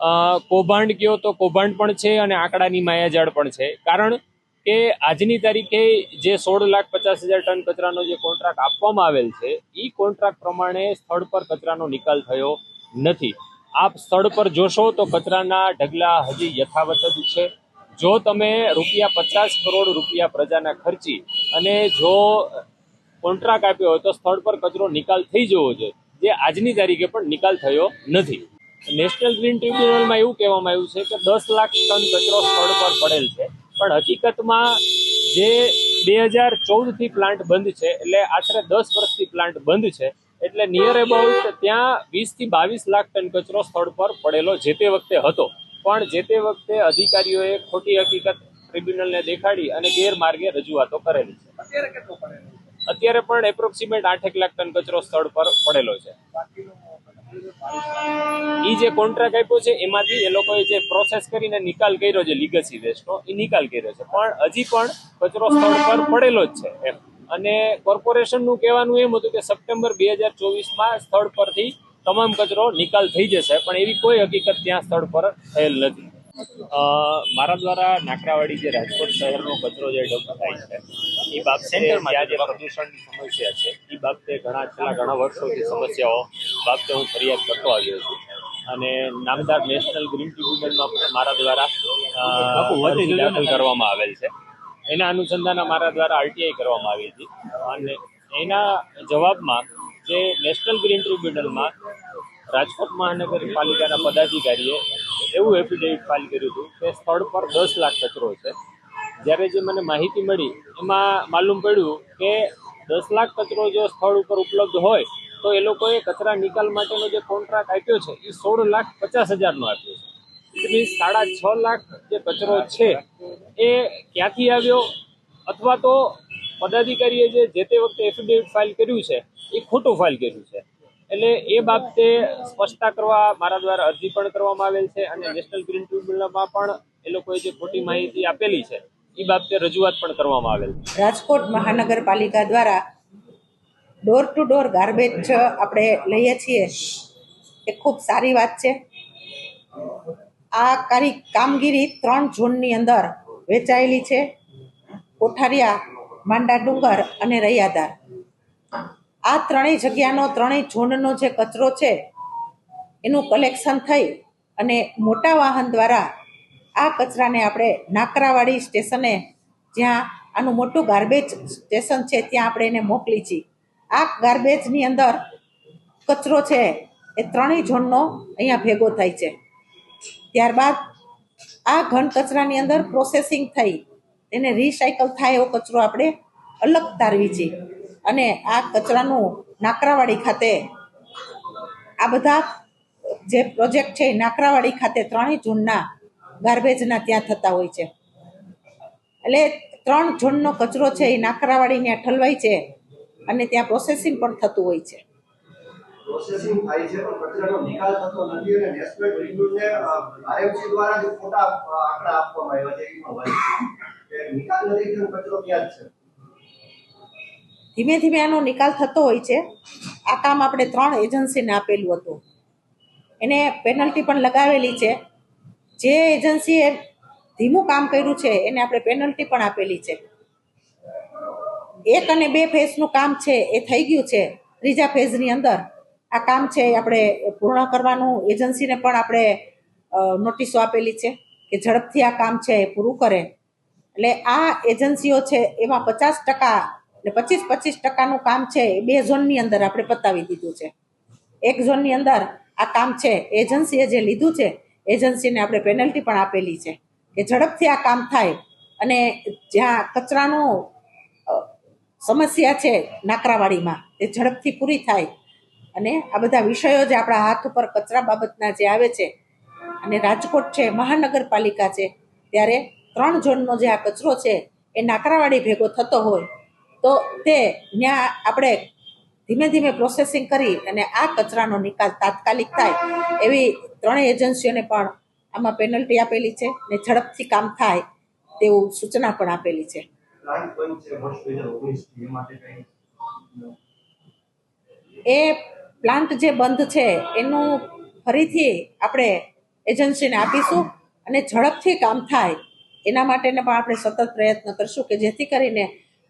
કૌભાંડ કયો તો કૌભાંડ પણ છે અને આંકડાની માયાજાળ પણ છે. કારણ કે આજની તારીખે જે સોળ લાખ પચાસ હજાર ટન કચરાનો જે કોન્ટ્રાક્ટ આપવામાં આવેલ છે એ કોન્ટ્રાક્ટ પ્રમાણે સ્થળ પર કચરાનો નિકાલ થયો નથી. આપ સ્થળ પર જોશો તો કચરાના ઢગલા હજી યથાવત જ છે. જો તમે રૂપિયા પચાસ કરોડ રૂપિયા પ્રજાના ખર્ચી અને જો કોન્ટ્રાક્ટ આપ્યો હોય તો સ્થળ પર કચરો નિકાલ થઈ જવો જોઈએ. જે આજની તારીખે પણ નિકાલ થયો નથી. નેશનલ ગ્રીન ટ્રિબ્યુનલમાં એવું કહેવામાં આવ્યું છે કે દસ લાખ ટન કચરો સ્થળ પર પડેલ છે. પણ હકીકતમાં જે બે હજાર ચૌદથી પ્લાન્ટ બંધ છે એટલે આશરે દસ વર્ષથી પ્લાન્ટ બંધ છે એટલે નિયર અબાઉટ ત્યાં વીસથી બાવીસ લાખ ટન કચરો સ્થળ પર પડેલો જે તે વખતે હતો. પણ જે તે વખતે અધિકારીઓએ ખોટી હકીકત ટ્રિબ્યુનલને દેખાડી અને ગેરમાર્ગે રજૂઆતો કરેલી છે. અત્યારે અત્યારે પણ એપ્રોક્સિમેટ આઠેક લાખ ટન કચરો સ્થળ પર પડેલો છે. એ જે કોન્ટ્રાક્ટ આપ્યો છે એમાંથી એ લોકોએ જે પ્રોસેસ કરીને નિકાલ કર્યો છે લીગસી વેસ્ટનો એ નિકાલ કર્યો છે. પણ હજી પણ કચરો સ્થળ પર પડેલો જ છે એમ. અને કોર્પોરેશનનું કહેવાનું એમ હતું કે સપ્ટેમ્બર બે હજાર ચોવીસમાં સ્થળ પરથી તમામ કચરો નિકાલ થઈ જશે પણ એવી કોઈ હકીકત ત્યાં સ્થળ પર થયેલ નથી. મારા દ્વારા નાકરાવાડી જે રાજકોટ શહેરનો કચરો જે ડમ્પ થાય છે એ બાબતે જે પ્રદૂષણની સમસ્યા છે એ બાબતે ઘણા છેલ્લા ઘણા વર્ષોથી સમસ્યાઓ બાબતે હું ફરિયાદ કરતો આવ્યો છું. અને નામદાર નેશનલ ગ્રીન ટ્રિબ્યુનલમાં પણ મારા દ્વારા અરજી દાખલ કરવામાં આવેલ છે. એના અનુસંધાન મારા દ્વારા આરટીઆઈ કરવામાં આવી હતી. અને એના જવાબમાં જે નેશનલ ગ્રીન ટ્રિબ્યુનલમાં રાજકોટ મહાનગરપાલિકાના પદાધિકારીએ એવું એફિડેવિટ ફાઇલ કર્યું હતું કે સ્થળ પર દસ લાખ કચરો છે. જ્યારે જે મને માહિતી મળી એમાં માલુમ પડ્યું કે દસ લાખ કચરો જો સ્થળ ઉપર ઉપલબ્ધ હોય તો એ લોકોએ કચરા નિકાલ માટેનો જે કોન્ટ્રાક્ટ આપ્યો છે, એ સોળ લાખ પચાસ હજારનો આપ્યો છે. એટલે સાડા છ લાખ જે કચરો છે, એ ક્યાંથી આવ્યો? અથવા તો પદાધિકારીએ જે જે તે વખતે એફિડેવિટ ફાઇલ કર્યું છે, એ ખોટું ફાઇલ કર્યું છે. એટલે એ બાબતે સ્પષ્ટતા કરવા, મારા દ્વારા અરજી પણ કરવામાં આવેલ છે અને નેશનલ ગ્રીન ટ્રિબ્યુનલમાં પણ એ લોકોએ જે ખોટી માહિતી આપેલી છે, એ બાબતે રજૂઆત પણ કરવામાં આવેલ રાજકોટ મહાનગરપાલિકા દ્વારા ડોર ટુ ડોર ગાર્બેજ આપણે લઈએ છીએ. એ ખૂબ સારી વાત છે. આ કારી કામગીરી ત્રણ ઝોનની અંદર વેચાયેલી છે. કોઠારિયા, માંડા ડુંગર અને રૈયાદાર આ ત્રણેય જગ્યાનો, ત્રણેય ઝોનનો જે કચરો છે, એનું કલેક્શન થઈ અને મોટા વાહન દ્વારા આ કચરાને આપણે નાકરાવાડી સ્ટેશને જ્યાં આનું મોટું ગાર્બેજ સ્ટેશન છે, ત્યાં આપણે એને મોકલી છીએ. આ ગાર્બેજની અંદર કચરો છે, એ ત્રણેય ઝોનનો અહીંયા ભેગો થાય છે. ત્યારબાદ આ ઘન કચરાની અંદર પ્રોસેસિંગ થઈ, એને રિસાયકલ થાય એવો કચરો આપણે અલગ તારવી છીએ અને આ કચરાનું નાકરાવાડી ખાતે આ બધા જે પ્રોજેક્ટ છે, એ નાકરાવાડી ખાતે ત્રણેય ઝોનના ગાર્બેજના ત્યાં થતા હોય છે. એટલે ત્રણ ઝોનનો કચરો છે, એ નાકરાવાડીને ઠલવાય છે. અને ત્યાં પ્રોસેસિંગ પણ થતું હોય છે. પ્રોસેસિંગ થાય છે પણ કચરાનો નિકાલ થતો નથી અને નેશનલ ગ્રીનને આઈએફસી દ્વારા જે ખોટા આંકડા આપવામાં આવ્યા છે એમાં વાત છે. નિકાલ નથી થયો કચરો ત્યાં છે? ધીમે ધીમે આનો નિકાલ થતો હોય છે. આ કામ આપણે ત્રણ એજન્સીને આપેલું હતું. એને પેનલ્ટી પણ લગાવેલી છે. જે એજન્સીએ ધીમું કામ કર્યું છે એને આપણે પેનલ્ટી પણ આપેલી છે. એક અને બે ફેઝનું કામ છે, એ થઈ ગયું છે, ત્રીજા ફેઝની અંદર. આ કામ છે આપણે પૂર્ણ કરવાનું. એજન્સીને પણ આપણે નોટિસો આપેલી છે કે ઝડપથી આ કામ છે એ પૂરું કરે. એટલે આ એજન્સીઓ છે એમાં પચાસ ટકા એટલે પચીસ પચીસ ટકાનું કામ છે એ બે ઝોનની અંદર આપણે પતાવી દીધું છે. એક ઝોનની અંદર આ કામ છે, એજન્સીએ જે લીધું છે, એજન્સીને આપણે પેનલ્ટી પણ આપેલી છે કે ઝડપથી આ કામ થાય. અને જ્યાં કચરાનો સમસ્યા છે નાકરાવાળીમાં એ ઝડપથી પૂરી થાય. અને આ બધા વિષયો જે આપણા હાથ ઉપર કચરા બાબતના જે આવે છે અને રાજકોટ છે, મહાનગરપાલિકા છે, ત્યારે ત્રણ ઝોનનો જે આ કચરો છે એ નાકરાવાળી ભેગો થતો હોય, તો તે ત્યાં આપણે ધીમે ધીમે પ્રોસેસિંગ કરી અને આ કચરાનો નિકાલ તાત્કાલિક થાય એવી ત્રણેય એજન્સીઓને પણ આમાં પેનલ્ટી આપેલી છે ને ઝડપથી કામ થાય તેવું સૂચના પણ આપેલી છે. પ્લાન્ટ છે? વર્ષ એ માટે કઈ? એ પ્લાન્ટ જે બંધ છે એનું ફરીથી આપણે એજન્સીને આપીશું અને ઝડપથી કામ થાય. એના માટેને પણ આપણે સતત પ્રયત્ન કરશું કે જેથી કરીને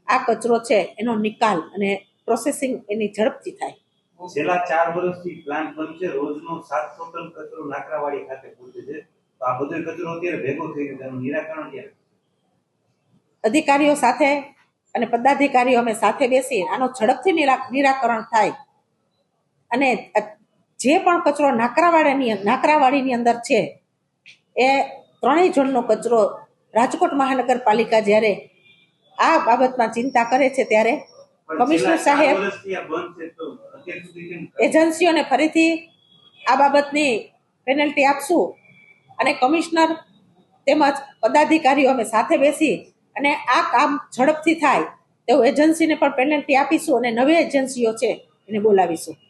આ કચરો છે એનો નિકાલ અને પ્રોસેસિંગ એની ઝડપથી થાય. છેલ્લા ચાર વર્ષથી પ્લાન્ટ બંધ છે. રોજનો સાતસો ટન કચરો નાકરાવાડી ખાતે પહોંચે છે. તો આ બધો કચરો અત્યારે ભેગો થઈ ગયો તેનું નિરાકરણ ક્યારે? અધિકારીઓ સાથે અને પદાધિકારીઓ અમે સાથે બેસી આનો ઝડપથી નિરા નિરાકરણ થાય. અને જે પણ કચરો નાકરાવાડાની નાકરાવાડીની અંદર છે એ ત્રણેય ઝોનનો કચરો રાજકોટ મહાનગરપાલિકા જ્યારે આ બાબતમાં ચિંતા કરે છે ત્યારે કમિશનર સાહેબ એજન્સીઓને ફરીથી આ બાબતની પેનલ્ટી આપશું. અને કમિશનર તેમજ પદાધિકારીઓ અમે સાથે બેસી અને આ કામ ઝડપથી થાય તેવું એજન્સીને પણ પેનલ્ટી આપીશું અને નવી એજન્સીઓ છે એને બોલાવીશું.